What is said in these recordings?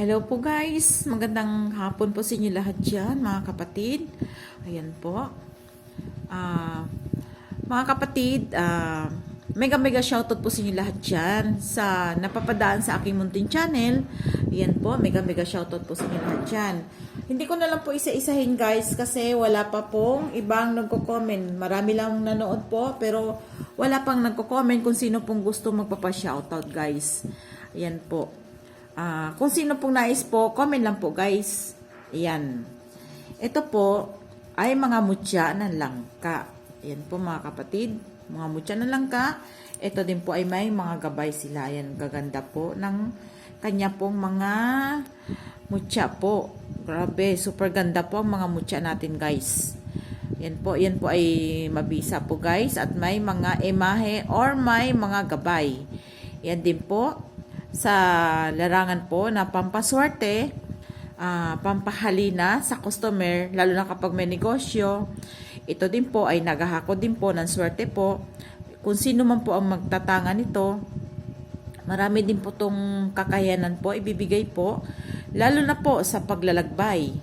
Hello po guys, magandang hapon po sa inyo lahat dyan mga kapatid. Ayan po. Ah, mga kapatid, ah, mega mega shoutout po sa inyo lahat dyan sa napapadaan sa aking munting channel. Ayan po, mega mega shoutout po sa inyo lahat dyan. Hindi ko na lang po isa-isahin guys kasi wala pa pong ibang nagko-comment. Marami lang nanood po pero wala pang nagko-comment kung sino pong gusto magpapa-shoutout guys. Ayan po. Ah, kung sino pong nais po, comment lang po guys. Ayan. Ito po ay mga mutya ng langka. Ayan po mga kapatid. Mga mutya ng langka. Ito din po ay may mga gabay sila. Ayan, gaganda po ng kanya pong mga mutya po. Grabe, super ganda po ang mga mutya natin guys. Yan po, yan po ay mabisa po guys at may mga emahe or may mga gabay. Yan din po sa larangan po na pampaswerte, ah, pampahalina sa customer, lalo na kapag may negosyo. Ito din po ay naghahako din po ng swerte po. Kung sino man po ang magtatanga nito, marami din po tong kakayanan po, ibibigay po, lalo na po sa paglalagbay.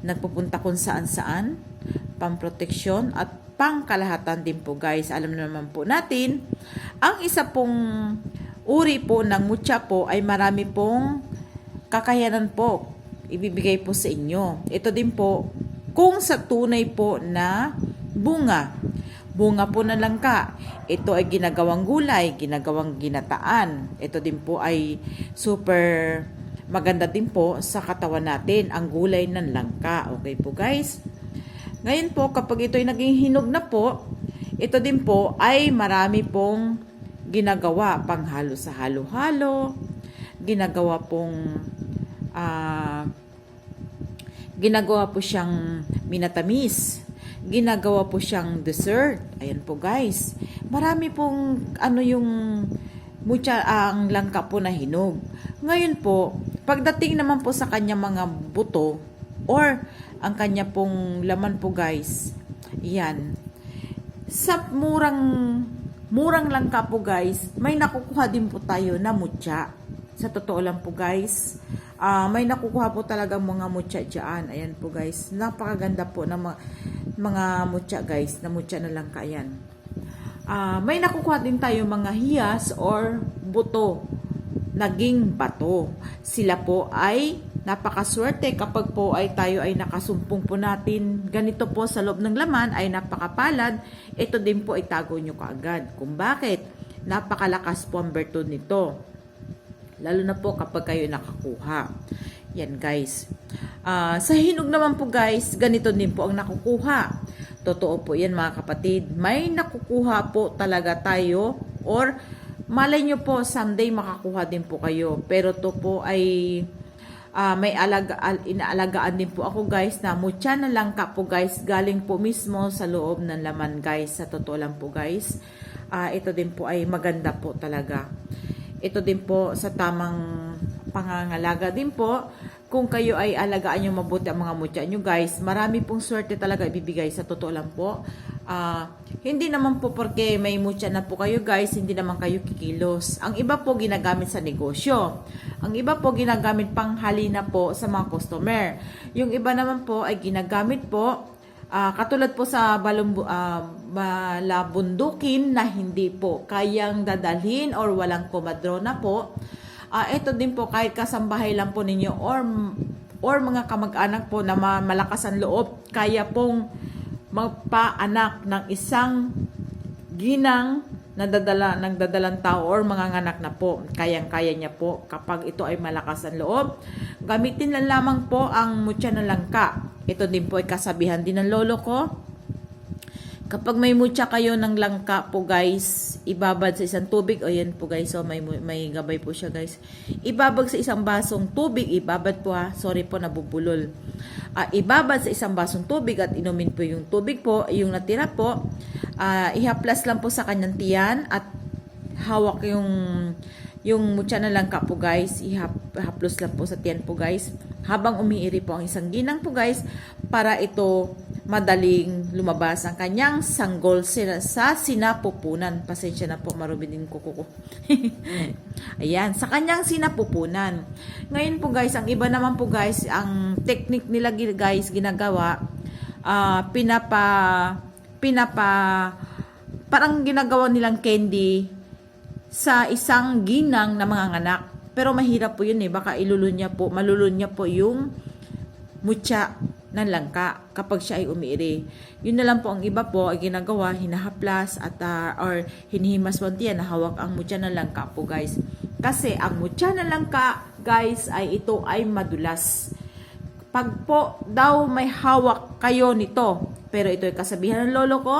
Nagpupunta kung saan-saan, pamproteksyon at pangkalahatan din po guys. Alam naman po natin, ang isa pong uri po ng mutya po ay marami pong kakayanan po ibibigay po sa inyo. Ito din po kung sa tunay po na bunga. Bunga po na langka. Ito ay ginagawang gulay, ginagawang ginataan. Ito din po ay super maganda din po sa katawan natin ang gulay ng langka. Okay po guys? Ngayon po kapag ito ay naging hinog na po, ito din po ay marami pong ginagawa panghalo sa halo-halo, ginagawa pong ah, ginagawa po siyang minatamis, ginagawa po siyang dessert. Ayan po guys. Marami pong ano yung mucha ang langka po na hinog. Ngayon po, pagdating naman po sa kanya mga buto or ang kanya pong laman po guys, yan. Sa murang murang langka po guys, may nakukuha din po tayo na mutya. Sa totoo lang po guys, ah, may nakukuha po talaga mga mutya dyan. Ayan po guys, napakaganda po ng mga, mga mutya guys, na mutya na langka yan. Ah, may nakukuha din tayo mga hiyas or buto naging bato. Sila po ay napakaswerte kapag po ay tayo ay nakasumpong po natin ganito po sa loob ng laman ay napakapalad. Ito din po ay tago nyo kaagad. Kung bakit? Napakalakas po ang bertud nito. Lalo na po kapag kayo nakakuha. Yan guys. Ah, sa hinog naman po guys, ganito din po ang nakukuha. Totoo po yan mga kapatid. May nakukuha po talaga tayo or malay nyo po someday makakuha din po kayo. Pero to po ay ah, may alaga, al- inaalagaan din po ako guys na mutya na lang ka po guys. Galing po mismo sa loob ng laman guys. Sa totoo lang po guys. Ah, ito din po ay maganda po talaga. Ito din po sa tamang pangangalaga din po. Kung kayo ay alagaan nyo mabuti ang mga mutya nyo guys, marami pong swerte talaga ibibigay sa totoo lang po. Ah, hindi naman po porque may mutya na po kayo guys, hindi naman kayo kikilos. Ang iba po ginagamit sa negosyo. Ang iba po ginagamit pang halina po sa mga customer. Yung iba naman po ay ginagamit po Ah, katulad po sa balumbu, ah, balabundukin na hindi po kayang dadalhin or walang komadrona po. Ah, ito din po kahit kasambahay lang po ninyo or or mga kamag-anak po na ma- malakas ang loob, kaya pong magpaanak ng isang ginang nadadala ng dadalang tao or mga anak na po. Kayang-kaya niya po kapag ito ay malakas ang loob. Gamitin lang lamang po ang mutya ng langka. Ito din po ay kasabihan din ng lolo ko. Kapag may mutya kayo ng langka po guys, ibabad sa isang tubig. O yan po guys, so may, may gabay po siya guys. Ibabag sa isang basong tubig, ibabad po ha. Sorry po, nabubulol. Ah, ibabad sa isang basong tubig at inumin po yung tubig po, yung natira po. Ah, ihaplas lang po sa kanyang tiyan at hawak yung yung mutya na langka po guys, ihaplos lang po sa tiyan po guys. Habang umiiri po ang isang ginang po guys, para ito madaling lumabas ang kanyang sanggol sila sa sinapupunan. Pasensya na po, marumi din ko. Ayan, sa kanyang sinapupunan. Ngayon po guys, ang iba naman po guys, ang technique nila guys ginagawa, ah, pinapa, pinapa, parang ginagawa nilang candy sa isang ginang na mga anak. Pero mahirap po yun eh, baka ilulunya po, malulunya po yung mutya ng langka kapag siya ay umiiri. Yun na lang po ang iba po ay ginagawa, hinahaplas at ah, or hinihimas wantiyan na hawak ang mutya ng langka po guys. Kasi ang mutya ng langka guys ay ito ay madulas. Pag po daw may hawak kayo nito, pero ito ay kasabihan ng lolo ko,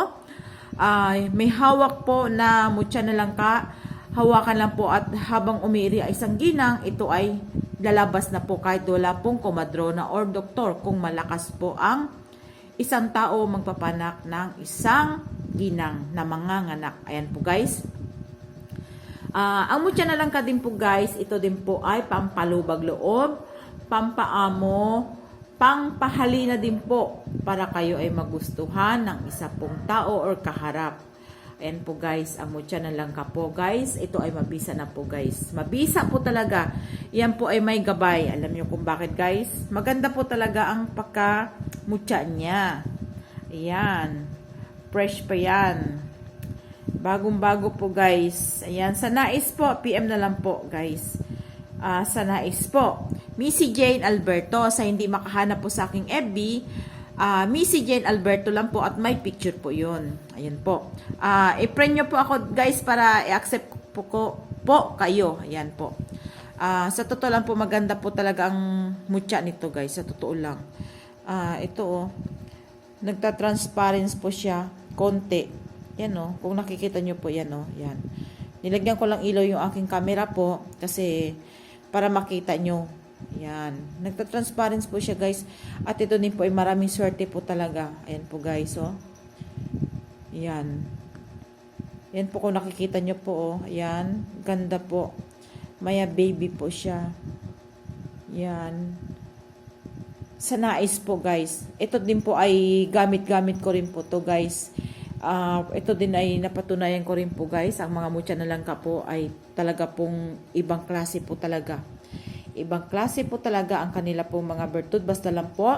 ay may hawak po na mutya na langka, hawakan lang po at habang umiiri ay isang ginang, ito ay lalabas na po kahit wala pong komadrona or doktor kung malakas po ang isang tao magpapanak ng isang ginang na manganganak. Ayan po guys. Ah, ang mutya na lang ka din po guys, ito din po ay pampalubag loob, pampaamo, pangpahalina din po para kayo ay magustuhan ng isa pong tao or kaharap. Ayan po guys, ang mutya na lang ka po guys. Ito ay mabisa na po guys. Mabisa po talaga. Yan po ay may gabay. Alam niyo kung bakit guys? Maganda po talaga ang pagka mutya niya. Ayan. Fresh pa yan. Bagong-bago po guys. Ayan, sa nais po, PM na lang po guys. Ah, sa nais po. Missy Jane Alberto, sa hindi makahanap po sa aking FB, ah, Missy Jane Alberto lang po at may picture po yun. Ayan po. Ah, i-friend nyo po ako guys para i-accept po, ko, po kayo. Ayan po. Ah, sa totoo lang po, maganda po talaga ang mutya nito guys. Sa totoo lang. Ah, ito oh. Nagta-transparent po siya. Konti. Yan oh. Kung nakikita nyo po yan oh. Yan. Nilagyan ko lang ilaw yung aking camera po. Kasi para makita nyo. Yan. Nagta-transparent po siya guys. At ito din po ay maraming swerte po talaga. Ayan po guys oh. Yan. Yan po kung nakikita nyo po oh. Yan. Ganda po. Maya baby po siya. Yan sa nais po guys. Ito din po ay gamit-gamit ko rin po to guys. Ah, ito din ay napatunayan ko rin po guys. Ang mga mutya na lang ka po ay talaga pong ibang klase po talaga. Ibang klase po talaga ang kanila pong mga bertud. Basta lang po,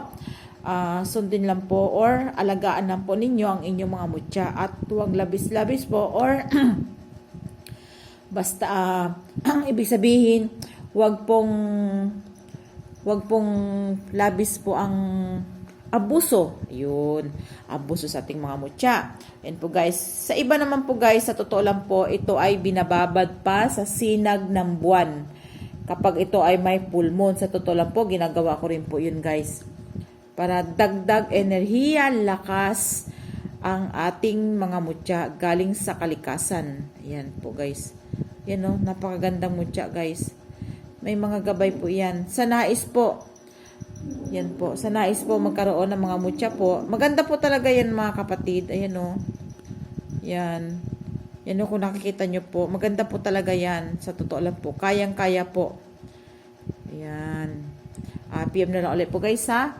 ah, sundin lang po or alagaan lang po ninyo ang inyong mga mutya at huwag labis-labis po or basta ah, ang ibig sabihin, huwag pong Huwag pong labis po ang abuso. Ayun, abuso sa ating mga mutya. Yan po guys. Sa iba naman po guys, sa totoo lang po, ito ay binababad pa sa sinag ng buwan. Kapag ito ay may full moon, sa totoo lang po, ginagawa ko rin po yun guys. Para dagdag enerhiya, lakas ang ating mga mutya galing sa kalikasan. Ayan po guys. Yan o, napakagandang mutya guys. May mga gabay po yan. Sa nais po. Yan po. Sa nais po magkaroon ng mga mutya po. Maganda po talaga yan mga kapatid. Ayan o. Yan. Yan kung nakikita nyo po. Maganda po talaga yan. Sa totoo lang po. Kayang-kaya po. Ayan. Ah, PM na lang ulit po guys ha.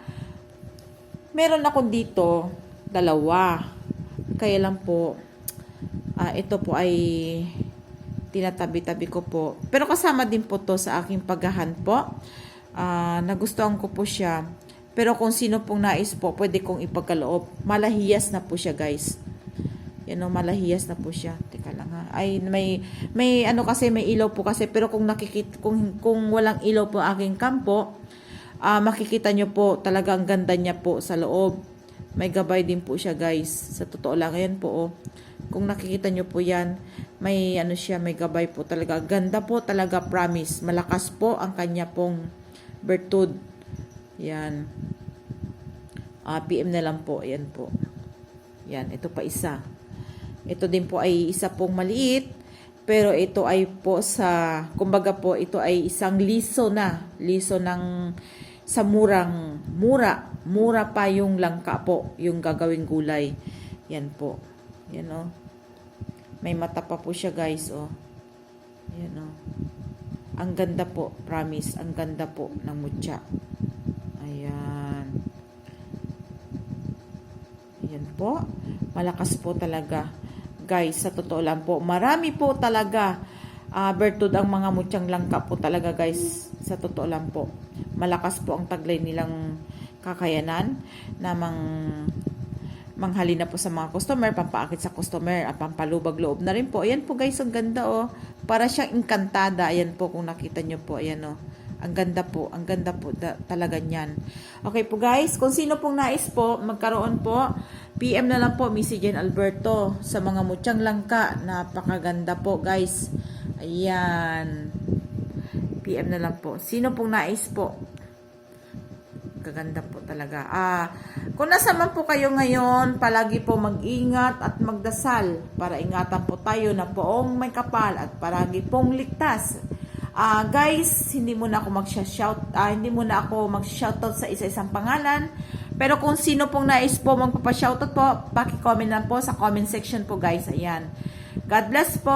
Meron ako dito dalawa. Kaya lang po ah, ito po ay tinatabi-tabi ko po. Pero kasama din po to sa aking paghahan po. Ah, nagustuhan ko po siya. Pero kung sino pong nais po, pwede kong ipagkaloob. Malahiyas na po siya, guys. Yan o, malahiyas na po siya. Teka lang ha. Ay, may, may ano kasi, may ilaw po kasi. Pero kung nakikita, kung, kung walang ilaw po aking kampo, ah makikita nyo po, talaga ang ganda niya po sa loob. May gabay din po siya, guys. Sa totoo lang, ayan po, oh. Kung nakikita nyo po yan, may ano siya, may gabay po talaga. Ganda po talaga, promise. Malakas po ang kanya pong bertud. Yan. Ah, PM na lang po. Yan po. Yan, ito pa isa. Ito din po ay isa pong maliit. Pero ito ay po sa, kumbaga po, ito ay isang liso na. Liso ng sa murang, mura. Mura pa yung langka po, yung gagawing gulay. Yan po. Yan o. May mata pa po siya guys, oh. Yan oh. Ang ganda po, promise. Ang ganda po ng mutya. Ayan. Ayan po. Malakas po talaga. Guys, sa totoo lang po. Marami po talaga ah bertud ang mga mutyang langka po talaga guys. Sa totoo lang po. Malakas po ang taglay nilang kakayanan na mang manghali na po sa mga customer, pampaakit sa customer, at pampalubag loob na rin po. Ayan po guys, ang ganda oh. Para siyang engkantada. Ayan po kung nakita nyo po. Ayan oh. Ang ganda po. Ang ganda po da- talaga niyan. Okay po guys, kung sino pong nais po, magkaroon po, PM na lang po, Missy Jen Alberto, sa mga mutyang langka. Napakaganda po guys. Ayan. PM na lang po. Sino pong nais po? Kaganda po talaga. Ah, kung nasa man po kayo ngayon, palagi po mag-ingat at magdasal para ingatan po tayo na poong may kapal at palagi pong ligtas. Ah, guys, hindi muna ako mag-shout, ah, hindi muna ako mag-shoutout sa isa-isang pangalan. Pero kung sino pong nais po magpapa-shoutout po, paki-comment lang po sa comment section po guys. Ayan. God bless po.